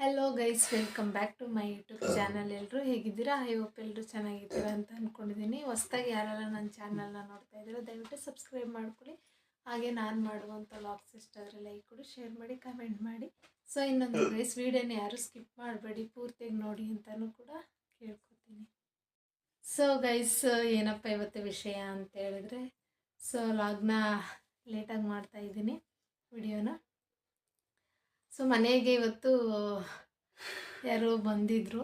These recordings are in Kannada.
Hello guys welcome back to my YouTube channel ಎಲ್ಲರೂ ಹೇಗಿದ್ದೀರಾ? ಐ ಹೋಪ್ ಎಲ್ಲರೂ ಚೆನ್ನಾಗಿದ್ದೀರಾ ಅಂತ ಅಂದ್ಕೊಂಡಿದ್ದೀನಿ ಹೊಸ್ದಾಗಿ ಯಾರೆಲ್ಲ ನನ್ನ ಚಾನಲ್ನ ನೋಡ್ತಾ ಇದ್ದೀರೋ ದಯವಿಟ್ಟು ಸಬ್ಸ್ಕ್ರೈಬ್ ಮಾಡ್ಕೊಳ್ಳಿ. ಹಾಗೆ ನಾನು ಮಾಡುವಂಥ ವ್ಲಾಗ್ಸ್ ಇಷ್ಟಾದರೆ ಲೈಕ್ ಕೊಡಿ ಶೇರ್ ಮಾಡಿ ಕಮೆಂಟ್ ಮಾಡಿ. ಸೊ ಇನ್ನೊಂದು ಗೈಸ್ ವೀಡಿಯೋನ ಯಾರು ಸ್ಕಿಪ್ ಮಾಡಬೇಡಿ ಪೂರ್ತಿಯಾಗಿ ನೋಡಿ ಅಂತಲೂ ಕೂಡ ಕೇಳ್ಕೊತೀನಿ. ಸೊ ಗೈಸ್ ಏನಪ್ಪ ಇವತ್ತು ವಿಷಯ ಅಂತ ಹೇಳಿದ್ರೆ ಸೊ ಲಾಗ್ನ ಲೇಟಾಗಿ ಮಾಡ್ತಾ ಇದ್ದೀನಿ ವಿಡಿಯೋನ ಸೊ ಮನೆಗೆ ಇವತ್ತು ಯಾರೋ ಬಂದಿದ್ದರು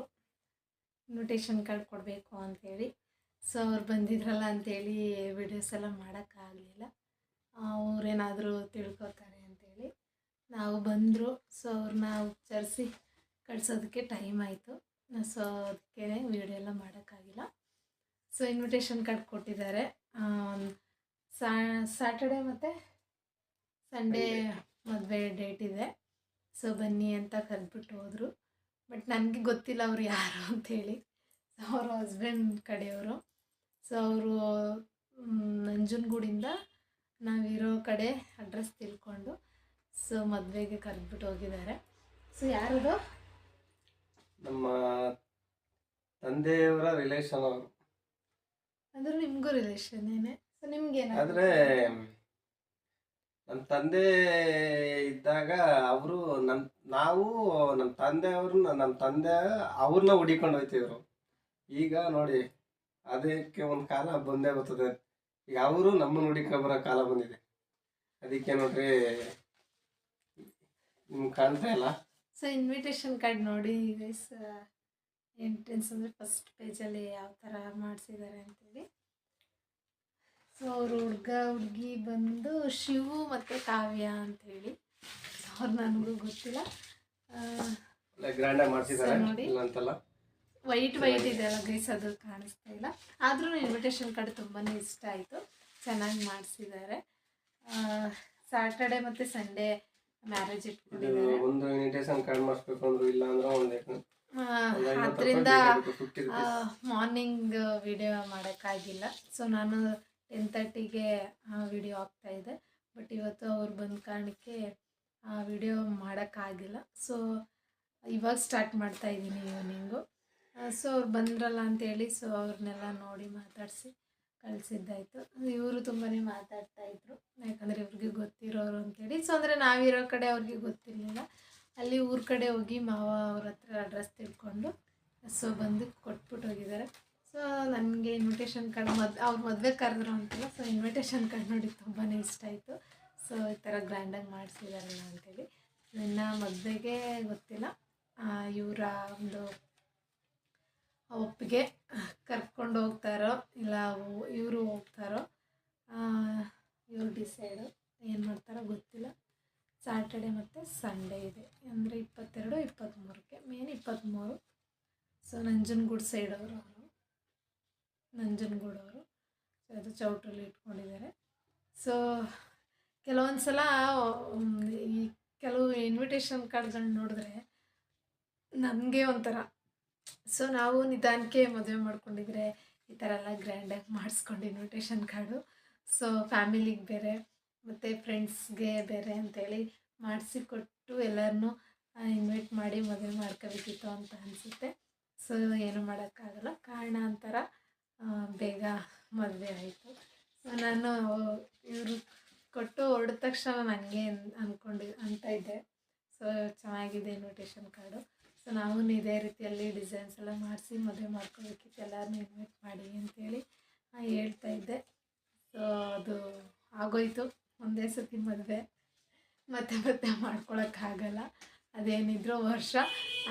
ಇನ್ವಿಟೇಷನ್ ಕಾರ್ಡ್ ಕೊಡಬೇಕು ಅಂಥೇಳಿ ಸೊ ಅವ್ರು ಬಂದಿದ್ರಲ್ಲ ಅಂಥೇಳಿ ವಿಡಿಯೋಸ್ ಎಲ್ಲ ಮಾಡೋಕ್ಕಾಗಲಿಲ್ಲ. ಅವ್ರೇನಾದರೂ ತಿಳ್ಕೊತಾರೆ ಅಂಥೇಳಿ ನಾವು ಬಂದರು. ಸೊ ಅವ್ರನ್ನ ಉಚ್ಚರಿಸಿ ಕಳಿಸೋದಕ್ಕೆ ಟೈಮ್ ಆಯಿತು. ಸೊ ಅದಕ್ಕೆ ವಿಡಿಯೋ ಎಲ್ಲ ಮಾಡೋಕ್ಕಾಗಿಲ್ಲ. ಸೊ ಇನ್ವಿಟೇಷನ್ ಕಾರ್ಡ್ ಕೊಟ್ಟಿದ್ದಾರೆ. ಸ್ಯಾಟರ್ಡೆ ಮತ್ತು ಸಂಡೇ ಮದುವೆ ಡೇಟ್ ಇದೆ. ಸೊ ಬನ್ನಿ ಅಂತ ಕರೆದ್ಬಿಟ್ಟು ಹೋದರು. ಬಟ್ ನನಗೆ ಗೊತ್ತಿಲ್ಲ ಅವ್ರು ಯಾರು ಅಂಥೇಳಿ ಸೊ ಅವ್ರ ಹಸ್ಬೆಂಡ್ ಕಡೆಯವರು. ಸೊ ಅವರು ನಂಜನಗೂಡಿಂದ ನಾವಿರೋ ಕಡೆ ಅಡ್ರೆಸ್ ತಿಳ್ಕೊಂಡು ಸೊ ಮದುವೆಗೆ ಕರೆದ್ಬಿಟ್ಟು ಹೋಗಿದ್ದಾರೆ. ಸೊ ಯಾರದು? ನಮ್ಮ ತಂದೆಯವರ ರಿಲೇಷನ್ ಅವರು. ಅಂದ್ರೆ ನಿಮಗೂ ರಿಲೇಷನ್ನೇನೆ ಸೊ ನಿಮ್ಗೆ ಆದ್ರೆ ನಮ್ಮ ತಂದೆ ಇದ್ದಾಗ ಅವರು ನಮ್ ನಾವು ನಮ್ಮ ತಂದೆಯವ್ರನ್ನ ನಮ್ಮ ತಂದೆ ಅವ್ರನ್ನ ಹುಡಿಕೊಂಡು ಹೋಯ್ತಿದ್ರು. ಈಗ ನೋಡಿ, ಅದಕ್ಕೆ ಒಂದು ಕಾಲ ಬಂದೇ ಬರ್ತದೆ. ಈಗ ಅವರು ನಮ್ಮನ್ನು ಹುಡಿಕೊಂಡು ಬರೋ ಕಾಲ ಬಂದಿದೆ. ಅದಕ್ಕೆ ನೋಡ್ರಿ, ನಿಮ್ಗೆ ಕಾಣ್ತಾ ಇಲ್ಲ? ಸೊ ಇನ್ವಿಟೇಷನ್ ಕಾರ್ಡ್ ನೋಡಿ ಗೈಸ್ ಎಂಟ್ರೆನ್ಸ್ ಅಂದರೆ ಫಸ್ಟ್ ಪೇಜಲ್ಲಿ ಯಾವ ಥರ ಮಾಡಿಸಿದ್ದಾರೆ ಅಂತೇಳಿ. ಸೊ ಅವ್ರ ಹುಡ್ಗ ಹುಡುಗಿ ಬಂದು ಶಿವು ಮತ್ತು ಕಾವ್ಯ ಅಂತೇಳಿ ಅವ್ರು ನನಗೂ ಗೊತ್ತಿಲ್ಲ. ನೋಡಿ. ವೈಟ್ ವೈಟ್ ಇದೆ ಅಲ್ಲ ಗೈಸ್ ಅದು ಕಾಣಿಸ್ತಾ ಇಲ್ಲ. ಆದ್ರೂ ಇನ್ವಿಟೇಷನ್ ಕಾರ್ಡ್ ತುಂಬಾ ಇಷ್ಟ ಆಯಿತು. ಚೆನ್ನಾಗಿ ಮಾಡಿಸಿದ್ದಾರೆ ಸ್ಯಾಟರ್ಡೆ ಮತ್ತು ಸಂಡೇ ಮ್ಯಾರೇಜ್ ಇಟ್ಕೊಂಡಿದ್ದಾರೆ ಒಂದು ಇನ್ವಿಟೇಷನ್ ಕಾರ್ಡ್ ಮಾಡಿಸ್ಬೇಕು ಅಂದ್ರು ಇಲ್ಲ ಅಂದ್ರೆ ಒಂದ್ ಆ, ಅದರಿಂದ ರೂಪಾಯಿ ಬೇಕಾಗುತ್ತೆ, 50 rupees. ಮಾರ್ನಿಂಗ್ ವಿಡಿಯೋ ಮಾಡೋಕ್ಕಾಗಿಲ್ಲ. ಸೊ ನಾನು ಟೆನ್ ತರ್ಟಿಗೆ ವಿಡಿಯೋ ಆಗ್ತಾ ಇದೆ. ಬಟ್ ಇವತ್ತು ಅವ್ರು ಬಂದ ಕಾರಣಕ್ಕೆ ಆ ವಿಡಿಯೋ ಮಾಡೋಕ್ಕಾಗಿಲ್ಲ. ಸೊ ಇವಾಗ ಸ್ಟಾರ್ಟ್ ಮಾಡ್ತಾ ಇದ್ದೀನಿ ಈವ್ನಿಂಗು ಸೊ ಅವ್ರು ಬಂದ್ರಲ್ಲ ಅಂತೇಳಿ ಸೊ ಅವ್ರನ್ನೆಲ್ಲ ನೋಡಿ ಮಾತಾಡಿಸಿ ಕಳಿಸಿದ್ದಾಯಿತು. ಇವರು ತುಂಬಾ ಮಾತಾಡ್ತಾ ಇದ್ರು. ಯಾಕಂದರೆ ಇವ್ರಿಗೆ ಗೊತ್ತಿರೋರು ಅಂತೇಳಿ. ಸೊ ಅಂದರೆ ನಾವಿರೋ ಕಡೆ ಅವ್ರಿಗೆ ಗೊತ್ತಿರಲಿಲ್ಲ. ಅಲ್ಲಿ ಊರ ಕಡೆ ಹೋಗಿ ಮಾವ ಅವ್ರ ಹತ್ರ ಅಡ್ರೆಸ್ ತಿಳ್ಕೊಂಡು ಸೊ ಬಂದು ಕೊಟ್ಬಿಟ್ಟು ಹೋಗಿದ್ದಾರೆ. ಸೊ ನನಗೆ ಇನ್ವಿಟೇಷನ್ ಕಾರ್ಡ್ ಮದ್, ಅವ್ರ ಮದುವೆ ಕರೆದ್ರು ಅಂತಲ್ಲ ಸೊ ಇನ್ವಿಟೇಷನ್ ಕಾರ್ಡ್ ನೋಡಿ ತುಂಬಾ ಇಷ್ಟ ಆಯಿತು. ಸೊ ಈ ಥರ ಗ್ರ್ಯಾಂಡಾಗಿ ಮಾಡಿಸಿದಾರಲ್ಲ ಅಂತೇಳಿ. ನನ್ನ ಮದುವೆಗೆ ಗೊತ್ತಿಲ್ಲ. ಇವರ ಒಂದು ಒಪ್ಪಿಗೆ ಕರ್ಕೊಂಡು ಹೋಗ್ತಾರೋ, ಇಲ್ಲ ಇವರು ಹೋಗ್ತಾರೋ ಇವ್ರು ಡಿಸೈಡು ಏನು ಮಾಡ್ತಾರೋ ಗೊತ್ತಿಲ್ಲ. ಸ್ಯಾಟರ್ಡೆ ಮತ್ತು ಸಂಡೇ ಇದೆ. ಅಂದರೆ ಇಪ್ಪತ್ತೆರಡು ಇಪ್ಪತ್ತ್ಮೂರಕ್ಕೆ ಮೇನ್ ಇಪ್ಪತ್ತ್ಮೂರು ಸೊ ನಂಜನಗೂಡು ಸೈಡವರು ನಂಜನಗೂಡು ಅವರು ಅದು ಚೌಟ್ರಲ್ಲಿ ಇಟ್ಕೊಂಡಿದ್ದಾರೆ. ಸೊ ಕೆಲವೊಂದು ಸಲ ಈ ಕೆಲವು ಇನ್ವಿಟೇಷನ್ ಕಾರ್ಡ್ಗಳನ್ನ ನೋಡಿದ್ರೆ ನಮಗೆ ಒಂಥರ ಸೊ ನಾವು ನಿಧಾನಕ್ಕೆ ಮದುವೆ ಮಾಡ್ಕೊಂಡಿದ್ರೆ ಈ ಥರ ಎಲ್ಲ ಗ್ರ್ಯಾಂಡಾಗಿ ಮಾಡಿಸ್ಕೊಂಡು ಇನ್ವಿಟೇಷನ್ ಕಾರ್ಡು ಸೊ ಫ್ಯಾಮಿಲಿಗೆ ಬೇರೆ ಮತ್ತು ಫ್ರೆಂಡ್ಸ್ಗೆ ಬೇರೆ ಅಂತೇಳಿ ಮಾಡಿಸಿಕೊಟ್ಟು ಎಲ್ಲರನ್ನೂ ಇನ್ವೈಟ್ ಮಾಡಿ ಮದುವೆ ಮಾಡ್ಕೋಬೇಕಿತ್ತು ಅಂತ ಅನಿಸುತ್ತೆ. ಸೊ ಏನು ಮಾಡೋಕ್ಕಾಗಲ್ಲ. ಕಾರಣ ಆ, ಬೇಗ ಮದುವೆ ಆಯಿತು. ಸೊ ನಾನು ಇವರು ಕೊಟ್ಟು ಹೊರಡಿದ ತಕ್ಷಣ ನನಗೆ ಅಂದ್ಕೊಂಡು ಅಂತ ಇದ್ದೆ. ಸೊ ಚೆನ್ನಾಗಿದೆ ಇನ್ವಿಟೇಷನ್ ಕಾರ್ಡು ಸೊ ನಾವು ಇದೇ ರೀತಿಯಲ್ಲಿ ಡಿಸೈನ್ಸ್ ಎಲ್ಲ ಮಾಡಿಸಿ ಮದುವೆ ಮಾಡ್ಕೋಬೇಕಿತ್ತು ಎಲ್ಲರನ್ನೂ ಇನ್ವೈಟ್ ಮಾಡಿ ಅಂತೇಳಿ ಹೇಳ್ತಾ ಇದ್ದೆ. ಸೊ ಅದು ಆಗೋಯ್ತು. ಒಂದೇ ಸತಿ ಮದುವೆ. ಮತ್ತೆ ಮತ್ತೆ ಮಾಡ್ಕೊಳಕ್ಕಾಗಲ್ಲ. ಅದೇನಿದ್ರು ವರ್ಷ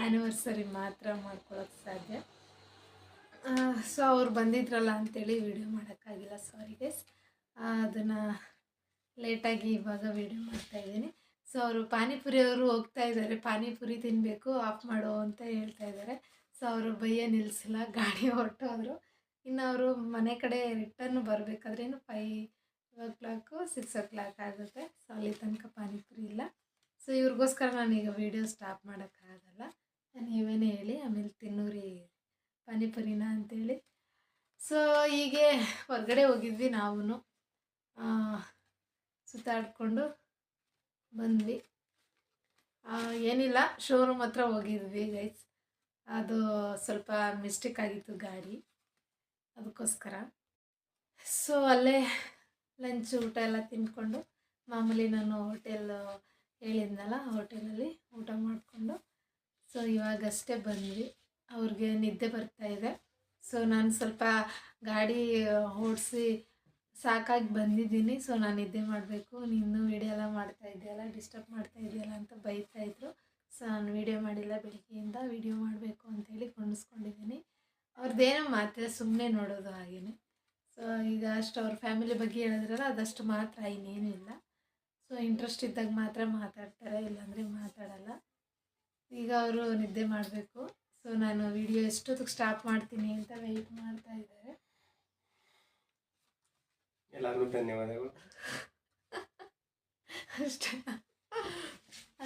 ಆ್ಯನಿವರ್ಸರಿ ಮಾತ್ರ ಮಾಡ್ಕೊಳಕ್ಕೆ ಸಾಧ್ಯ. ಸೊ ಅವ್ರು ಬಂದಿದ್ರಲ್ಲ ಅಂತೇಳಿ ವಿಡಿಯೋ ಮಾಡೋಕ್ಕಾಗಿಲ್ಲ ಸಾರಿ ಗೈಸ್ ಅದನ್ನು ಲೇಟಾಗಿ ಇವಾಗ ವಿಡಿಯೋ ಮಾಡ್ತಾಯಿದ್ದೀನಿ ಸೊ ಅವರು ಪಾನಿಪುರಿ ಅವರು ಹೋಗ್ತಾ ಇದ್ದಾರೆ. ಪಾನಿಪುರಿ ತಿನ್ನಬೇಕು ಆಫ್ ಮಾಡು ಅಂತ ಹೇಳ್ತಾ ಇದ್ದಾರೆ. ಸೊ ಅವರು ಬೈಯ ನಿಲ್ಲಿಸಿಲ್ಲ ಗಾಡಿ ಹೊರಟೋದ್ರು ಇನ್ನು ಅವರು ಮನೆ ಕಡೆ ರಿಟರ್ನ್ ಬರಬೇಕಾದ್ರೆ five o'clock six o'clock ಆಗುತ್ತೆ. ಸೊ ಅಲ್ಲಿ ತನಕ ಪಾನಿಪುರಿ ಇಲ್ಲ. ಸೊ ಇವ್ರಿಗೋಸ್ಕರ ನಾನೀಗ ವೀಡಿಯೋ ಸ್ಟಾಪ್ ಮಾಡೋಕ್ಕಾಗಲ್ಲ. ನೀವೇನೇ ಹೇಳಿ, ಆಮೇಲೆ ತಿನ್ನೂರಿ. ಪಾನಿಪುರಿನ ಅಂತೇಳಿ. ಸೊ ಹೀಗೆ ಹೊರಗಡೆ ಹೋಗಿದ್ವಿ ನಾವು ಸುತ್ತಾಡಿಕೊಂಡು ಬಂದ್ವಿ. ಏನಿಲ್ಲ ಶೋರೂಮ್ ಹತ್ರ ಹೋಗಿದ್ವಿ ಗೈಸ್ ಅದು ಸ್ವಲ್ಪ ಮಿಸ್ಟೇಕ್ ಆಗಿತ್ತು ಗಾಡಿ. ಅದಕ್ಕೋಸ್ಕರ. ಸೊ ಅಲ್ಲೇ ಲಂಚ್ ಊಟ ಎಲ್ಲ ತಿಂದ್ಕೊಂಡು ಮಾಮೂಲಿ ನಾನು ಹೋಟೆಲ್ ಹೇಳಿದ್ನಲ್ಲ ಹೋಟೆಲಲ್ಲಿ ಊಟ ಮಾಡಿಕೊಂಡು. ಸೊ ಇವಾಗಷ್ಟೇ ಬಂದ್ವಿ. ಅವ್ರಿಗೆ ನಿದ್ದೆ ಬರ್ತಾ ಇದೆ. ಸೊ ನಾನು ಸ್ವಲ್ಪ ಗಾಡಿ ಓಡಿಸಿ ಸಾಕಾಗಿ ಬಂದಿದ್ದೀನಿ. ಸೊ ನಾನು ನಿದ್ದೆ ಮಾಡಬೇಕು. ನೀನು ವೀಡಿಯೋ ಎಲ್ಲ ಮಾಡ್ತಾ ಇದೆಯಲ್ಲ ಡಿಸ್ಟರ್ಬ್ ಮಾಡ್ತಾ ಇದೆಯಲ್ಲ ಅಂತ ಬೈತಾ ಇದ್ರು. ಸೊ ನಾನು ವೀಡಿಯೋ ಮಾಡಿಲ್ಲ ಬೆಳಗ್ಗೆಯಿಂದ. ವಿಡಿಯೋ ಮಾಡಬೇಕು ಅಂತೇಳಿ ಕೊಂಡಿಸ್ಕೊಂಡಿದ್ದೀನಿ. ಅವ್ರದ್ದೇನೋ ಮಾತ್ರ ಸುಮ್ಮನೆ ನೋಡೋದು ಹಾಗೇನೆ. ಸೊ ಈಗ ಅಷ್ಟು ಅವ್ರ ಫ್ಯಾಮಿಲಿ ಬಗ್ಗೆ ಹೇಳಿದ್ರಲ್ಲ, ಅದಷ್ಟು ಮಾತ್ರ ಇನ್ನೇನು ಇಲ್ಲ. ಸೊ ಇಂಟ್ರೆಸ್ಟ್ ಇದ್ದಾಗ ಮಾತ್ರ ಮಾತಾಡ್ತಾರೆ, ಇಲ್ಲಾಂದರೆ ಮಾತಾಡಲ್ಲ. ಈಗ ಅವರು ನಿದ್ದೆ ಮಾಡಬೇಕು. ಸೊ ನಾನು ವಿಡಿಯೋ ಎಷ್ಟೊತ್ತಿಗೆ ಸ್ಟಾಪ್ ಮಾಡ್ತೀನಿ ಅಂತ ವೆಯ್ಟ್ ಮಾಡ್ತಾ ಇದ್ದಾರೆ. ಎಲ್ಲರಿಗೂ ಧನ್ಯವಾದಗಳು. ಅಷ್ಟೇ.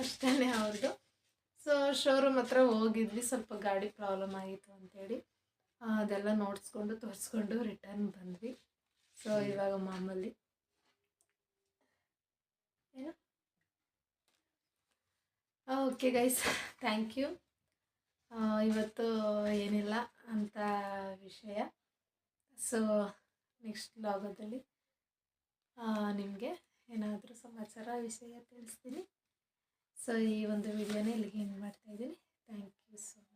ಅಷ್ಟೇ ಅವ್ರದ್ದು ಸೊ ಶೋರೂಮ್ ಹತ್ರ ಹೋಗಿದ್ವಿ. ಸ್ವಲ್ಪ ಗಾಡಿ ಪ್ರಾಬ್ಲಮ್ ಆಗಿತ್ತು ಅಂತೇಳಿ. ಅದೆಲ್ಲ ನೋಡಿಸ್ಕೊಂಡು ತೋರಿಸ್ಕೊಂಡು ರಿಟರ್ನ್ ಬಂದ್ವಿ. ಸೊ ಇವಾಗ ಮಾಮೂಲಿ. ಏನು? ಓಕೆ ಗೈಸ್ ಥ್ಯಾಂಕ್ ಯು ಇವತ್ತು ಏನಿಲ್ಲ ಅಂತ ವಿಷಯ. ಸೊ ನೆಕ್ಸ್ಟ್ ಲಾಗದಲ್ಲಿ ನಿಮಗೆ ಏನಾದರೂ ಸಮಾಚಾರ, ವಿಷಯ ತಿಳಿಸ್ತೀನಿ. ಸೊ ಈ ಒಂದು ವಿಡಿಯೋನ ಇಲ್ಲಿಗೆ ಹೆಂಗೆ ಮಾಡ್ತಾಯಿದ್ದೀನಿ ಥ್ಯಾಂಕ್ ಯು ಸೊ ಮಚ್